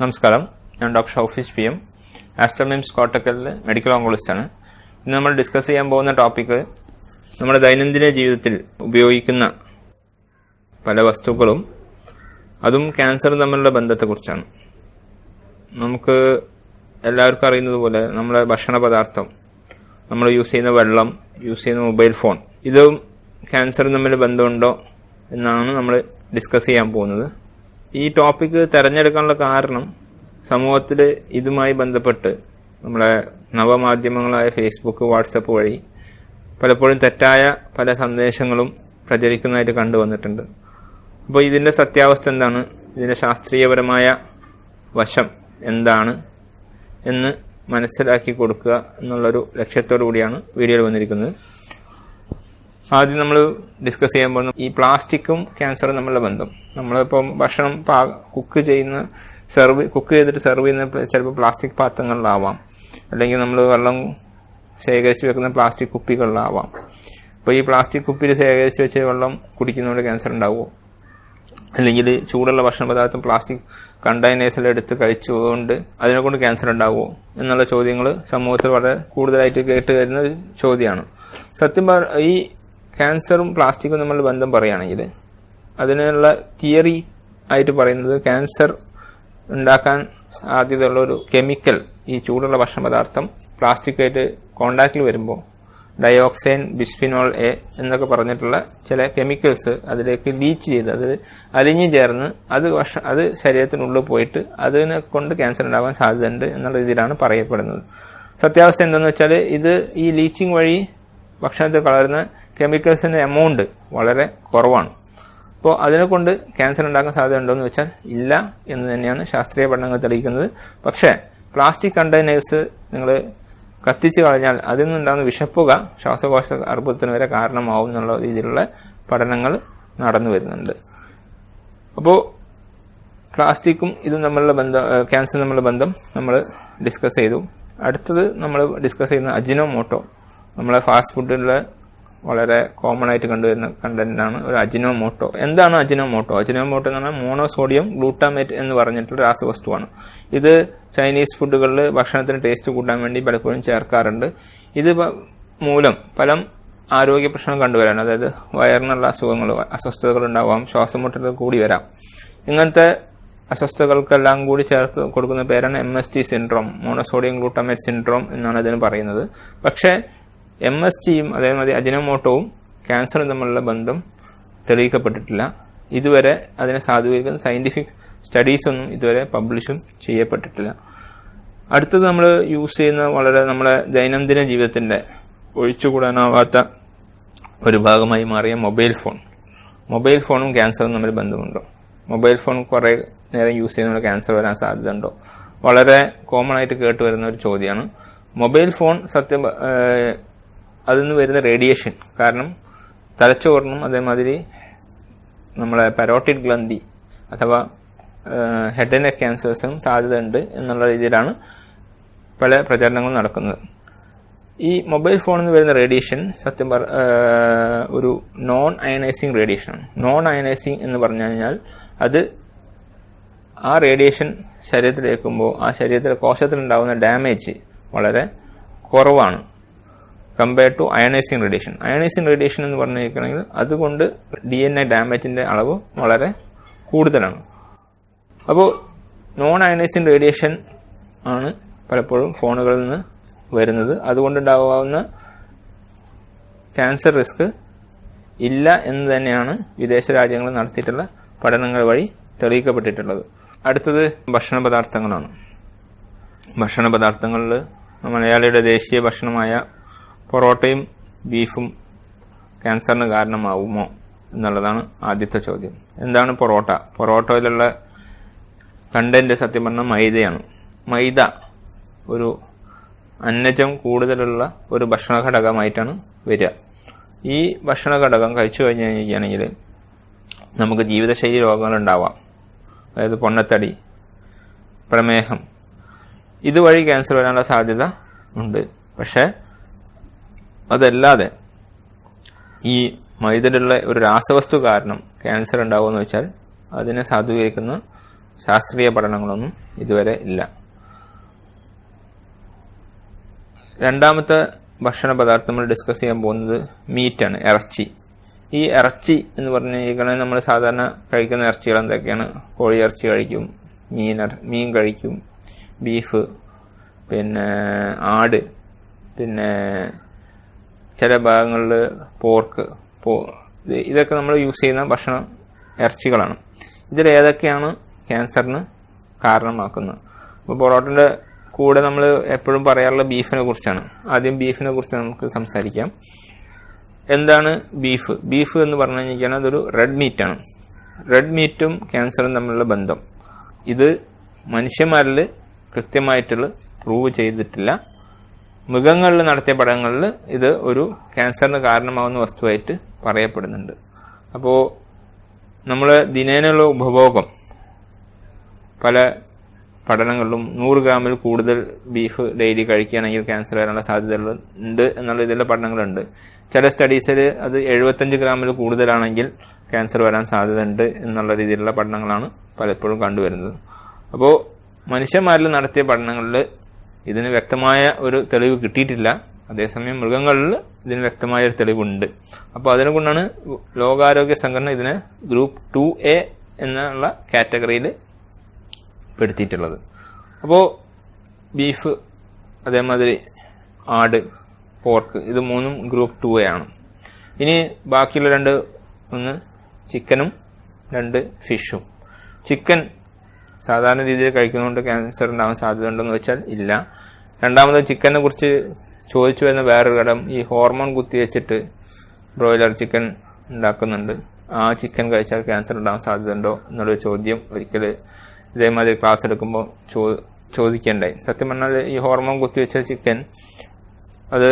നമസ്കാരം. ഞാൻ doctor Shoufees P M. Aster MIMS കോട്ടക്കലിലെ മെഡിക്കൽ ഓങ്കോളിസ്റ്റാണ് ഇന്ന് നമ്മൾ ഡിസ്കസ് ചെയ്യാൻ പോകുന്ന ടോപ്പിക്ക് നമ്മുടെ ദൈനംദിന ജീവിതത്തിൽ ഉപയോഗിക്കുന്ന പല വസ്തുക്കളും അതും ക്യാൻസറും തമ്മിലുള്ള ബന്ധത്തെക്കുറിച്ചാണ്. നമുക്ക് എല്ലാവർക്കും അറിയുന്നത് പോലെ നമ്മുടെ ഭക്ഷണ പദാർത്ഥം നമ്മൾ യൂസ് ചെയ്യുന്ന വെള്ളം യൂസ് ചെയ്യുന്ന മൊബൈൽ ഫോൺ ഇതും ക്യാൻസറും തമ്മിൽ ബന്ധമുണ്ടോ എന്നാണ് നമ്മൾ ഡിസ്കസ് ചെയ്യാൻ പോകുന്നത്. ഈ ടോപ്പിക്ക് തെരഞ്ഞെടുക്കാനുള്ള കാരണം സമൂഹത്തിൽ ഇതുമായി ബന്ധപ്പെട്ട് നമ്മളെ നവമാധ്യമങ്ങളായ ഫേസ്ബുക്ക് വാട്സപ്പ് വഴി പലപ്പോഴും തെറ്റായ പല സന്ദേശങ്ങളും പ്രചരിക്കുന്നതായിട്ട് കണ്ടുവന്നിട്ടുണ്ട് അപ്പോൾ ഇതിന്റെ സത്യാവസ്ഥ എന്താണ്? ഇതിന്റെ ശാസ്ത്രീയപരമായ വശം എന്താണ് എന്ന് മനസ്സിലാക്കി കൊടുക്കുക എന്നുള്ളൊരു ലക്ഷ്യത്തോടു കൂടിയാണ് വീഡിയോയിൽ വന്നിരിക്കുന്നത്. ആദ്യം നമ്മൾ ഡിസ്കസ് ചെയ്യാൻ പോകുന്ന ഈ പ്ലാസ്റ്റിക്കും ക്യാൻസറും തമ്മിലുള്ള ബന്ധം. നമ്മളിപ്പം ഭക്ഷണം പാ കുക്ക് ചെയ്യുന്ന സെർവ് കുക്ക് ചെയ്തിട്ട് സെർവ് ചെയ്യുന്ന ചിലപ്പോൾ പ്ലാസ്റ്റിക് പാത്രങ്ങളിലാവാം. അല്ലെങ്കിൽ നമ്മൾ വെള്ളം ശേഖരിച്ച് വെക്കുന്ന പ്ലാസ്റ്റിക് കുപ്പികളിലാവാം. അപ്പോൾ ഈ പ്ലാസ്റ്റിക് കുപ്പിയിൽ ശേഖരിച്ച് വെച്ച വെള്ളം കുടിക്കുന്നതുകൊണ്ട് ക്യാൻസർ ഉണ്ടാവുമോ? അല്ലെങ്കിൽ ചൂടുള്ള ഭക്ഷണ പദാർത്ഥം പ്ലാസ്റ്റിക് കണ്ടെയ്നേഴ്സിൽ എടുത്ത് കഴിച്ചുകൊണ്ട് അതിനെ കൊണ്ട് ക്യാൻസർ ഉണ്ടാവുമോ? എന്നുള്ള ചോദ്യങ്ങൾ സമൂഹത്തിൽ വളരെ കൂടുതലായിട്ട് കേട്ട് വരുന്ന ഒരു ചോദ്യമാണ്. സത്യം ഈ ക്യാൻസറും പ്ലാസ്റ്റിക്കും തമ്മിലുള്ള ബന്ധം പറയുകയാണെങ്കിൽ അതിനുള്ള തിയറി ആയിട്ട് പറയുന്നത് ക്യാൻസർ ഉണ്ടാക്കാൻ സാധ്യതയുള്ള ഒരു കെമിക്കൽ ഈ ചൂടുള്ള ഭക്ഷണ പദാർത്ഥം പ്ലാസ്റ്റിക്കായിട്ട് കോണ്ടാക്റ്റിൽ വരുമ്പോൾ ഡയോക്സൈൻ ബിസ്ഫിനോൾ എ എന്നൊക്കെ പറഞ്ഞിട്ടുള്ള ചില കെമിക്കൽസ് അതിലേക്ക് ലീച്ച് ചെയ്ത് അത് അലിഞ്ഞു ചേർന്ന് അത് ഭക്ഷ അത് ശരീരത്തിനുള്ളിൽ പോയിട്ട് അതിനെ കൊണ്ട് ക്യാൻസർ ഉണ്ടാകാൻ സാധ്യതയുണ്ട് എന്നുള്ള രീതിയിലാണ് പറയപ്പെടുന്നത്. സത്യാവസ്ഥ എന്തെന്ന് വെച്ചാൽ ഇത് ഈ ലീച്ചിങ് വഴി ഭക്ഷണത്തിൽ കളരുന്ന കെമിക്കൽസിന്റെ എമൗണ്ട് വളരെ കുറവാണ്. അപ്പോൾ അതിനെ കൊണ്ട് ക്യാൻസർ ഉണ്ടാക്കാൻ സാധ്യത എന്ന് വെച്ചാൽ ഇല്ല എന്ന് തന്നെയാണ് ശാസ്ത്രീയ പഠനങ്ങൾ തെളിയിക്കുന്നത്. പക്ഷേ പ്ലാസ്റ്റിക് കണ്ടെയ്നേഴ്സ് നിങ്ങൾ കത്തിച്ച് കളഞ്ഞാൽ അതിൽ നിന്നുണ്ടാകുന്ന വിഷപ്പുക ശ്വാസകോശ അർബുദത്തിന് വരെ കാരണമാവും എന്നുള്ള രീതിയിലുള്ള പഠനങ്ങൾ നടന്നു വരുന്നുണ്ട്. അപ്പോൾ പ്ലാസ്റ്റിക്കും ഇതും തമ്മിലുള്ള ബന്ധം ക്യാൻസർ തമ്മിലുള്ള ബന്ധം നമ്മൾ ഡിസ്കസ് ചെയ്തു. അടുത്തത് നമ്മൾ ഡിസ്കസ് ചെയ്യുന്ന അജിനോ മോട്ടോ നമ്മളെ ഫാസ്റ്റ് ഫുഡിലെ വളരെ കോമൺ ആയിട്ട് കണ്ടുവരുന്ന കണ്ടന്റാണ് ഒരു അജിനോമോട്ടോ എന്താണ് അജിനോ മോട്ടോ അജിനോ മോട്ടോ എന്ന് പറഞ്ഞാൽ മോണോസോഡിയം ഗ്ലൂട്ടാമേറ്റ് എന്ന് പറഞ്ഞിട്ടുള്ള രാസവസ്തുവാണ്. ഇത് ചൈനീസ് ഫുഡുകളിൽ ഭക്ഷണത്തിന് ടേസ്റ്റ് കൂട്ടാൻ വേണ്ടി പലപ്പോഴും ചേർക്കാറുണ്ട്. ഇത് മൂലം പല ആരോഗ്യ പ്രശ്നം കണ്ടുവരാണ് അതായത് വയറിനുള്ള അസുഖങ്ങൾ അസ്വസ്ഥതകൾ ഉണ്ടാവാം ശ്വാസം മുട്ടൽ കൂടി വരാം. ഇങ്ങനത്തെ അസ്വസ്ഥതകൾക്കെല്ലാം കൂടി ചേർത്ത് കൊടുക്കുന്ന പേരാണ് M S T syndrome monosodium glutamate syndrome എന്നാണ് ഇതിന് പറയുന്നത്. പക്ഷേ എം എസ് ടിയും അതേമാതിരി അജിനോമോട്ടോവും ക്യാൻസറും തമ്മിലുള്ള ബന്ധം തെളിയിക്കപ്പെട്ടിട്ടില്ല. ഇതുവരെ അതിനെ സാധൂകരിക്കുന്ന സയന്റിഫിക് സ്റ്റഡീസൊന്നും ഇതുവരെ പബ്ലിഷും ചെയ്യപ്പെട്ടിട്ടില്ല. അടുത്തത് നമ്മൾ യൂസ് ചെയ്യുന്ന വളരെ നമ്മുടെ ദൈനംദിന ജീവിതത്തിന്റെ ഒഴിച്ചുകൂടാനാവാത്ത ഒരു ഭാഗമായി മാറിയ മൊബൈൽ ഫോൺ. മൊബൈൽ ഫോണും ക്യാൻസറും തമ്മിൽ ബന്ധമുണ്ടോ? മൊബൈൽ ഫോൺ കുറേ നേരം യൂസ് ചെയ്യുന്നതുകൊണ്ട് ക്യാൻസർ വരാൻ സാധ്യത ഉണ്ടോ വളരെ കോമൺ ആയിട്ട് കേട്ട് വരുന്ന ഒരു ചോദ്യമാണ്. മൊബൈൽ ഫോൺ സത്യം അതിൽ നിന്ന് വരുന്ന റേഡിയേഷൻ കാരണം തലച്ചോറിനും അതേമാതിരി നമ്മളെ പരോട്ടിഡ് ഗ്രന്ഥി അഥവാ ഹെഡ് ആൻഡ് ക്യാൻസേഴ്സും സാധ്യതയുണ്ട് എന്നുള്ള രീതിയിലാണ് പല പ്രചരണങ്ങളും നടക്കുന്നത്. ഈ മൊബൈൽ ഫോണിൽ നിന്ന് വരുന്ന റേഡിയേഷൻ സത്യം പറ ഒരു നോൺ അയനൈസിങ് റേഡിയേഷൻ ആണ്. നോൺ അയനൈസിങ് എന്ന് പറഞ്ഞു കഴിഞ്ഞാൽ അത് ആ റേഡിയേഷൻ ശരീരത്തിലേക്കുമ്പോൾ ആ ശരീരത്തിലെ കോശത്തിലുണ്ടാകുന്ന ഡാമേജ് വളരെ കുറവാണ്. Compared to ionizing radiation ionizing radiation എന്ന് പറഞ്ഞിരിക്കണമെങ്കിൽ അതുകൊണ്ട് ഡി എൻ എ ഡാമേജിന്റെ അളവ് വളരെ കൂടുതലാണ്. അപ്പോൾ നോൺ അയണൈസിങ് റേഡിയേഷൻ ആണ് പലപ്പോഴും ഫോണുകളിൽ നിന്ന് വരുന്നത്. അതുകൊണ്ടുണ്ടാകാവുന്ന ക്യാൻസർ റിസ്ക് ഇല്ല എന്ന് തന്നെയാണ് വിദേശ രാജ്യങ്ങൾ നടത്തിയിട്ടുള്ള പഠനങ്ങൾ വഴി തെളിയിക്കപ്പെട്ടിട്ടുള്ളത്. അടുത്തത് ഭക്ഷണ പദാർത്ഥങ്ങളാണ്. ഭക്ഷണ പദാർത്ഥങ്ങളിൽ മലയാളിയുടെ ദേശീയ ഭക്ഷണമായ പൊറോട്ടയും ബീഫും ക്യാൻസറിന് കാരണമാവുമോ എന്നുള്ളതാണ് ആദ്യത്തെ ചോദ്യം. എന്താണ് പൊറോട്ട? പൊറോട്ടയിലുള്ള കണ്ടന്റ് സത്യം പറഞ്ഞാൽ മൈദയാണ്. മൈദ ഒരു അന്നജം കൂടുതലുള്ള ഒരു ഭക്ഷണ ഘടകമായിട്ടാണ് വരിക. ഈ ഭക്ഷണ ഘടകം കഴിച്ചു കഴിഞ്ഞു കഴിഞ്ഞാണെങ്കിൽ നമുക്ക് ജീവിതശൈലി രോഗങ്ങൾ ഉണ്ടാവാം അതായത് പൊണ്ണത്തടി പ്രമേഹം. ഇതുവഴി ക്യാൻസർ വരാനുള്ള സാധ്യത ഉണ്ട്. പക്ഷേ അതല്ലാതെ ഈ മൈദയിലുള്ള ഒരു രാസവസ്തു കാരണം ക്യാൻസർ ഉണ്ടാവുമെന്ന് വെച്ചാൽ അതിനെ സാധൂകരിക്കുന്ന ശാസ്ത്രീയ പഠനങ്ങളൊന്നും ഇതുവരെ ഇല്ല. രണ്ടാമത്തെ ഭക്ഷണ പദാർത്ഥം നമ്മൾ ഡിസ്കസ് ചെയ്യാൻ പോകുന്നത് മീറ്റാണ് ഇറച്ചി. ഈ ഇറച്ചി എന്ന് പറഞ്ഞു കഴിഞ്ഞാൽ നമ്മൾ സാധാരണ കഴിക്കുന്ന ഇറച്ചികൾ എന്തൊക്കെയാണ്? കോഴി ഇറച്ചി കഴിക്കും മീൻ മീൻ കഴിക്കും ബീഫ് പിന്നെ ആട് പിന്നെ ചില ഭാഗങ്ങളിൽ പോർക്ക് പോ ഇതൊക്കെ നമ്മൾ യൂസ് ചെയ്യുന്ന ഭക്ഷണ ഇറച്ചികളാണ്. ഇതിൽ ഏതൊക്കെയാണ് ക്യാൻസറിന് കാരണമാക്കുന്നത്? അപ്പോൾ പൊറോട്ടന്റെ കൂടെ നമ്മൾ എപ്പോഴും പറയാറുള്ള ബീഫിനെ കുറിച്ചാണ്. ആദ്യം ബീഫിനെ കുറിച്ച് നമുക്ക് സംസാരിക്കാം. എന്താണ് ബീഫ്? ബീഫ് എന്ന് പറഞ്ഞു കഴിഞ്ഞാൽ അതൊരു റെഡ് മീറ്റാണ് റെഡ് മീറ്റും ക്യാൻസറും തമ്മിലുള്ള ബന്ധം. ഇത് മനുഷ്യന്മാരിൽ കൃത്യമായിട്ടുള്ള പ്രൂവ് ചെയ്തിട്ടില്ല. മൃഗങ്ങളിൽ നടത്തിയ പഠനങ്ങളിൽ ഇത് ഒരു ക്യാൻസറിന് കാരണമാവുന്ന വസ്തുവായിട്ട് പറയപ്പെടുന്നുണ്ട്. അപ്പോൾ നമ്മൾ ദിനേനുള്ള ഉപഭോഗം പല പഠനങ്ങളിലും നൂറ് ഗ്രാമിൽ കൂടുതൽ ബീഫ് ഡെയിലി കഴിക്കുകയാണെങ്കിൽ ക്യാൻസർ വരാനുള്ള സാധ്യതകൾ ഉണ്ട് എന്നുള്ള ഇതിലുള്ള പഠനങ്ങളുണ്ട്. ചില സ്റ്റഡീസിൽ അത് എഴുപത്തഞ്ച് ഗ്രാമിൽ കൂടുതലാണെങ്കിൽ ക്യാൻസർ വരാൻ സാധ്യതയുണ്ട് എന്നുള്ള രീതിയിലുള്ള പഠനങ്ങളാണ് പലപ്പോഴും കണ്ടുവരുന്നത്. അപ്പോൾ മനുഷ്യന്മാരിൽ നടത്തിയ പഠനങ്ങളിൽ ഇതിന് വ്യക്തമായ ഒരു തെളിവ് കിട്ടിയിട്ടില്ല. അതേസമയം മൃഗങ്ങളിൽ ഇതിന് വ്യക്തമായ ഒരു തെളിവുണ്ട്. അപ്പോൾ അതിനെ കൊണ്ടാണ് ലോകാരോഗ്യ സംഘടന ഇതിനെ ഗ്രൂപ്പ് ടു എ എന്നുള്ള കാറ്റഗറിയിൽ പെടുത്തിയിട്ടുള്ളത്. അപ്പോൾ ബീഫ് അതേമാതിരി ആട് പോർക്ക് ഇത് മൂന്നും ഗ്രൂപ്പ് ടു എ ആണ്. ഇനി ബാക്കിയുള്ള രണ്ട് ഒന്ന് ചിക്കനും രണ്ട് ഫിഷും. ചിക്കൻ സാധാരണ രീതിയിൽ കഴിക്കുന്നതുകൊണ്ട് ക്യാൻസർ ഉണ്ടാവാൻ സാധ്യത ഉണ്ടെന്ന് വെച്ചാൽ ഇല്ല. രണ്ടാമത് ചിക്കനെ കുറിച്ച് ചോദിച്ചു വരുന്ന വേറൊരു ഘടം ഈ ഹോർമോൺ കുത്തിവെച്ചിട്ട് ബ്രോയിലർ ചിക്കൻ ഉണ്ടാക്കുന്നുണ്ട്. ആ ചിക്കൻ കഴിച്ചാൽ ക്യാൻസർ ഉണ്ടാവാൻ സാധ്യതയുണ്ടോ എന്നുള്ള ചോദ്യം ഒരിക്കൽ ഇതേമാതിരി ക്ലാസ് എടുക്കുമ്പോൾ ചോ ചോദിക്കേണ്ടായി. സത്യം പറഞ്ഞാൽ ഈ ഹോർമോൺ കുത്തിവെച്ച ചിക്കൻ അത്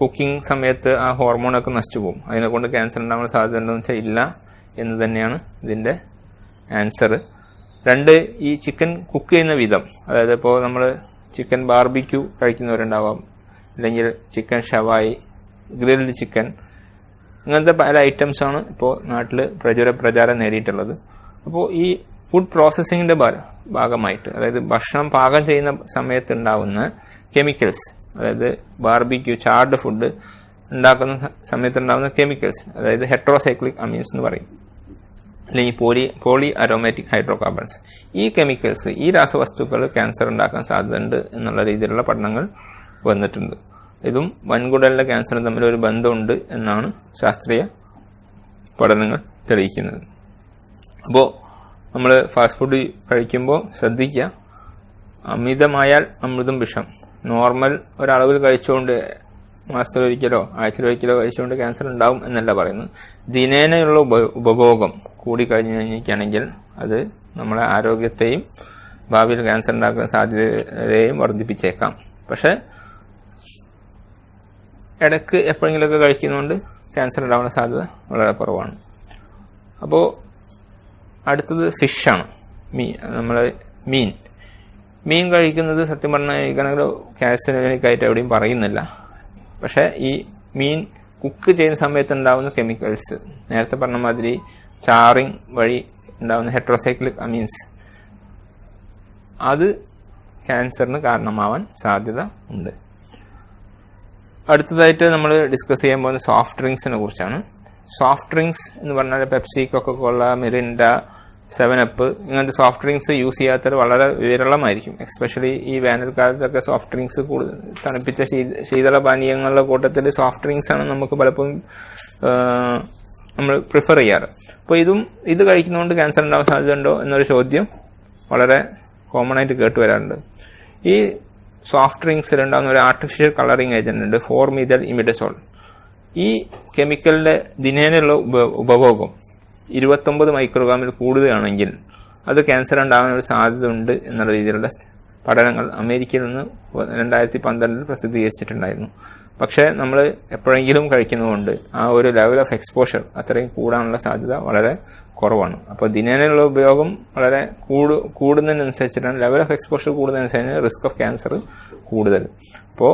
കുക്കിംഗ് സമയത്ത് ആ ഹോർമോണൊക്കെ നശിച്ചു പോകും. അതിനെ കൊണ്ട് ക്യാൻസർ ഉണ്ടാവാൻ സാധ്യത ഉണ്ടോ എന്ന് വെച്ചാൽ ഇല്ല എന്ന് തന്നെയാണ് ഇതിന്റെ ആൻസർ രണ്ട് ഈ ചിക്കൻ കുക്ക് ചെയ്യുന്ന വിധം. അതായത് ഇപ്പോൾ നമ്മൾ ചിക്കൻ ബാർബിക്യൂ കഴിക്കുന്നവരുണ്ടാവാം. അല്ലെങ്കിൽ ചിക്കൻ ഷവായി ഗ്രിൽഡ് ചിക്കൻ ഇങ്ങനത്തെ പല ഐറ്റംസാണ് ഇപ്പോൾ നാട്ടിൽ പ്രചുര പ്രചാരം നേടിയിട്ടുള്ളത്. അപ്പോൾ ഈ ഫുഡ് പ്രോസസ്സിങ്ങിന്റെ ഭാഗമായിട്ട് അതായത് ഭക്ഷണം പാകം ചെയ്യുന്ന സമയത്ത് ഉണ്ടാവുന്ന കെമിക്കൽസ് അതായത് ബാർബിക്യൂ ചാർഡ് ഫുഡ് ഉണ്ടാക്കുന്ന സമയത്തുണ്ടാകുന്ന കെമിക്കൽസ് അതായത് ഹെട്രോസൈക്ലിക് അമീൻസ് എന്ന് പറയും. അല്ലെങ്കിൽ പോലി പോളി അരോമാറ്റിക് ഹൈഡ്രോകാർബൺസ് ഈ കെമിക്കൽസ് ഈ രാസവസ്തുക്കൾ ക്യാൻസർ ഉണ്ടാക്കാൻ സാധ്യതയുണ്ട് എന്നുള്ള രീതിയിലുള്ള പഠനങ്ങൾ വന്നിട്ടുണ്ട്. ഇതും വൻകുടലിലെ ക്യാൻസറും തമ്മിൽ ഒരു ബന്ധമുണ്ട് എന്നാണ് ശാസ്ത്രീയ പഠനങ്ങൾ തെളിയിക്കുന്നത്. അപ്പോൾ നമ്മൾ ഫാസ്റ്റ് ഫുഡ് കഴിക്കുമ്പോൾ ശ്രദ്ധിക്കുക. അമിതമായാൽ അമൃതും വിഷം. നോർമൽ ഒരളവിൽ കഴിച്ചുകൊണ്ട് മാസത്തിലൊരിക്കലോ ആഴ്ചയിലൊരിക്കലോ കഴിച്ചുകൊണ്ട് ക്യാൻസർ ഉണ്ടാവും എന്നല്ല പറയുന്നത്. ദിനേനയുള്ള ഉപ ഉപഭോഗം. കൂടി കഴിഞ്ഞു കഴിഞ്ഞിരിക്കുകയാണെങ്കിൽ അത് നമ്മളെ ആരോഗ്യത്തെയും ഭാവിയിൽ ക്യാൻസർ ഉണ്ടാക്കുന്ന സാധ്യതയെയും വർദ്ധിപ്പിച്ചേക്കാം. പക്ഷേ ഇടയ്ക്ക് എപ്പോഴെങ്കിലുമൊക്കെ കഴിക്കുന്നതുകൊണ്ട് ക്യാൻസർ ഉണ്ടാവുന്ന സാധ്യത വളരെ കുറവാണ്. അപ്പോൾ അടുത്തത് ഫിഷാണ് മീൻ നമ്മൾ മീൻ. മീൻ കഴിക്കുന്നത് സത്യം പറഞ്ഞാൽ ക്യാൻസറിനായിട്ട് എവിടെയും പറയുന്നില്ല. പക്ഷേ ഈ മീൻ കുക്ക് ചെയ്യുന്ന സമയത്ത് ഉണ്ടാവുന്ന കെമിക്കൽസ് നേരത്തെ പറഞ്ഞ മാതിരി ചാറിങ് വഴി ഉണ്ടാകുന്ന ഹെട്രോസൈക്ലിക് അമീൻസ് അത് ക്യാൻസറിന് കാരണമാവാൻ സാധ്യത ഉണ്ട്. അടുത്തതായിട്ട് നമ്മൾ ഡിസ്കസ് ചെയ്യാൻ പോകുന്ന സോഫ്റ്റ് ഡ്രിങ്ക്സിനെ കുറിച്ചാണ്. സോഫ്റ്റ് ഡ്രിങ്ക്സ് എന്ന് പറഞ്ഞാൽ Pepsi coca Coca-Cola Mirinda seven up ഇങ്ങനത്തെ സോഫ്റ്റ് ഡ്രിങ്ക്സ് യൂസ് ചെയ്യാത്തത് വളരെ വിരളമായിരിക്കും. എസ്പെഷ്യലി ഈ വേനൽക്കാലത്തൊക്കെ സോഫ്റ്റ് ഡ്രിങ്ക്സ് കൂടുതൽ തണുപ്പിച്ച ശീത- ശീതള പാനീയങ്ങളുടെ കൂട്ടത്തിൽ സോഫ്റ്റ് ഡ്രിങ്ക്സ് ആണ് നമുക്ക് പലപ്പോഴും നമ്മൾ പ്രിഫർ ചെയ്യാറ്. അപ്പോൾ ഇതും ഇത് കഴിക്കുന്നതുകൊണ്ട് ക്യാൻസർ ഉണ്ടാവാൻ സാധ്യതയുണ്ടോ എന്നൊരു ചോദ്യം വളരെ കോമൺ ആയിട്ട് കേട്ട് വരാറുണ്ട്. ഈ സോഫ്റ്റ് ഡ്രിങ്ക്സിൽ ഉണ്ടാകുന്ന ഒരു ആർട്ടിഫിഷ്യൽ കളറിങ് ഏജന്റ് ഉണ്ട് ഫോർ മീതൽ ഇമിഡസോൾ ഈ കെമിക്കലിന്റെ ദിനേനയുള്ള ഉപ- ഉപഭോഗം ഇരുപത്തൊമ്പത് മൈക്രോഗ്രാമിൽ കൂടുതലാണെങ്കിൽ അത് ക്യാൻസർ ഉണ്ടാകാൻ ഒരു സാധ്യത ഉണ്ട് എന്നുള്ള രീതിയിലുള്ള പഠനങ്ങൾ അമേരിക്കയിൽ നിന്ന് രണ്ടായിരത്തി പന്ത്രണ്ടിൽ പ്രസിദ്ധീകരിച്ചിട്ടുണ്ടായിരുന്നു. പക്ഷേ നമ്മൾ എപ്പോഴെങ്കിലും കഴിക്കുന്നതുകൊണ്ട് ആ ഒരു ലെവൽ ഓഫ് എക്സ്പോഷർ അത്രയും കൂടാനുള്ള സാധ്യത വളരെ കുറവാണ്. അപ്പോൾ ദിനേനയുള്ള ഉപയോഗം വളരെ കൂടു കൂടുന്നതിനനുസരിച്ചിട്ടാണ് ലെവൽ ഓഫ് എക്സ്പോഷർ കൂടുന്നതിനനുസരിച്ച് റിസ്ക് ഓഫ് ക്യാൻസർ കൂടുതൽ. അപ്പോൾ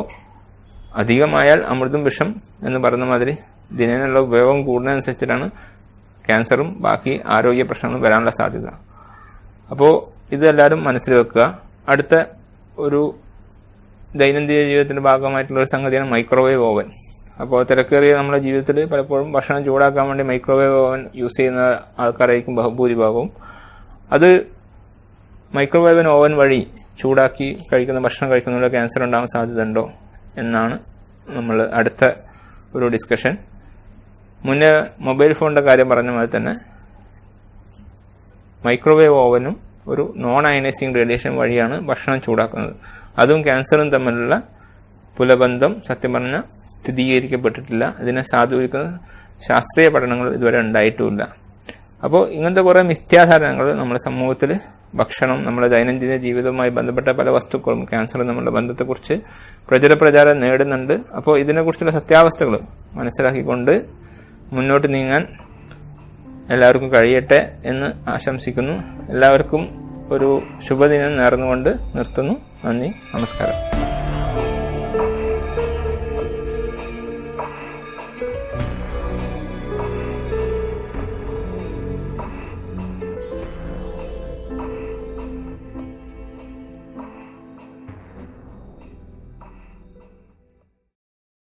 അധികമായാൽ അമൃതും വിഷം എന്ന് പറയുന്ന മാതിരി ദിനേനുള്ള ഉപയോഗം കൂടുന്നതനുസരിച്ചിട്ടാണ് ക്യാൻസറും ബാക്കി ആരോഗ്യ പ്രശ്നങ്ങളും വരാനുള്ള സാധ്യത. അപ്പോൾ ഇതെല്ലാവരും മനസ്സിൽ വെക്കുക. അടുത്ത ഒരു ദൈനംദിന ജീവിതത്തിന്റെ ഭാഗമായിട്ടുള്ള ഒരു സംഗതിയാണ് മൈക്രോവേവ് ഓവൻ അപ്പോൾ തിരക്കേറിയ നമ്മുടെ ജീവിതത്തിൽ പലപ്പോഴും ഭക്ഷണം ചൂടാക്കാൻ വേണ്ടി മൈക്രോവേവ് ഓവൻ യൂസ് ചെയ്യുന്ന ആൾക്കാരായിരിക്കും ബഹുഭൂരിഭാഗവും. അത് മൈക്രോവേവൻ ഓവൻ വഴി ചൂടാക്കി കഴിക്കുന്ന ഭക്ഷണം കഴിക്കുന്നതിലൂടെ ക്യാൻസർ ഉണ്ടാകാൻ സാധ്യതയുണ്ടോ എന്നാണ് നമ്മൾ അടുത്ത ഒരു ഡിസ്കഷൻ മുന്നേ മൊബൈൽ ഫോണിന്റെ കാര്യം പറഞ്ഞ പോലെ തന്നെ മൈക്രോവേവ് ഓവനും ഒരു നോൺ അയനൈസിങ് റേഡിയേഷൻ വഴിയാണ് ഭക്ഷണം ചൂടാക്കുന്നത്. അതും ക്യാൻസറും തമ്മിലുള്ള പുലബന്ധം സത്യം പറഞ്ഞ സ്ഥിരീകരിക്കപ്പെട്ടിട്ടില്ല. ഇതിനെ സാധൂകരിക്കുന്ന ശാസ്ത്രീയ പഠനങ്ങൾ ഇതുവരെ ഉണ്ടായിട്ടുമില്ല അപ്പോൾ ഇങ്ങനത്തെ കുറേ മിഥ്യാധാരണകൾ നമ്മുടെ സമൂഹത്തിൽ ഭക്ഷണം നമ്മുടെ ദൈനംദിന ജീവിതവുമായി ബന്ധപ്പെട്ട പല വസ്തുക്കളും ക്യാൻസറും നമ്മുടെ ബന്ധത്തെക്കുറിച്ച് പ്രചുര പ്രചാരം നേടുന്നുണ്ട്. അപ്പോൾ ഇതിനെക്കുറിച്ചുള്ള സത്യാവസ്ഥകൾ മനസ്സിലാക്കിക്കൊണ്ട് മുന്നോട്ട് നീങ്ങാൻ എല്ലാവർക്കും കഴിയട്ടെ എന്ന് ആശംസിക്കുന്നു. എല്ലാവർക്കും ഒരു ശുഭദിനം നേർന്നുകൊണ്ട് നിർത്തുന്നു. നന്ദി നമസ്കാരം.